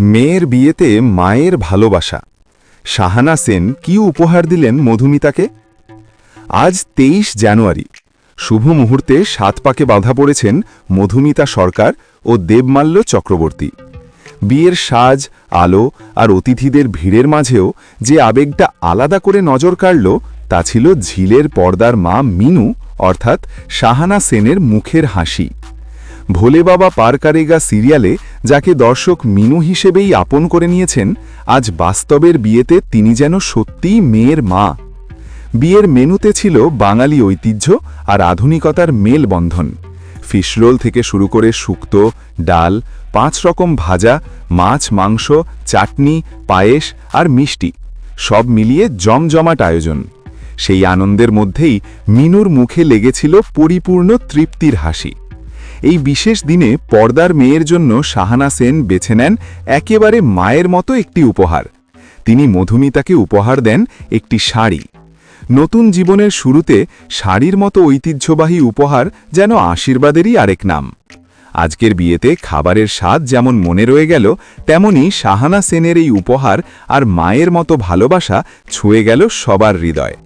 মেয়ের বিয়েতে মায়ের ভালোবাসা। শাহানা সেন কি উপহার দিলেন মধুমিতাকে? আজ তেইশ জানুয়ারি। শুভ মুহূর্তে সাত পাকে বাঁধা পড়েছেন মধুমিতা সরকার ও দেবমাল্য চক্রবর্তী। বিয়ের সাজ, আলো আর অতিথিদের ভিড়ের মাঝেও যে আবেগটা আলাদা করে নজর কাড়ল, তা ছিল ঝিলের পর্দার মা মিনু, অর্থাৎ শাহানা সেনের মুখের হাসি। ভোলে বাবা পার কারেগা সিরিয়ালে, যাকে দর্শক মিনু হিসেবেই আপন করে নিয়েছেন, আজ বাস্তবের বিয়েতে তিনি যেন সত্যিই মেয়ের মা। বিয়ের মেনুতে ছিল বাঙালি ঐতিহ্য আর আধুনিকতার মেলবন্ধন। ফিশরোল থেকে শুরু করে শুক্তো, ডাল, পাঁচ রকম ভাজা, মাছ, মাংস, চাটনি, পায়েস আর মিষ্টি, সব মিলিয়ে জমজমাট আয়োজন। সেই আনন্দের মধ্যেই মিনুর মুখে লেগেছিল পরিপূর্ণ তৃপ্তির হাসি। এই বিশেষ দিনে পর্দার মেয়ের জন্য শাহানা সেন বেছে নেন একেবারে মায়ের মতো একটি উপহার। তিনি মধুমিতাকে উপহার দেন একটি শাড়ি। নতুন জীবনের শুরুতে শাড়ির মতো ঐতিহ্যবাহী উপহার যেন আশীর্বাদেরই আরেক নাম। আজকের বিয়েতে খাবারের স্বাদ যেমন মনে রয়ে গেল, তেমনি শাহানা সেনের এই উপহার আর মায়ের মতো ভালোবাসা ছুঁয়ে গেল সবার হৃদয়।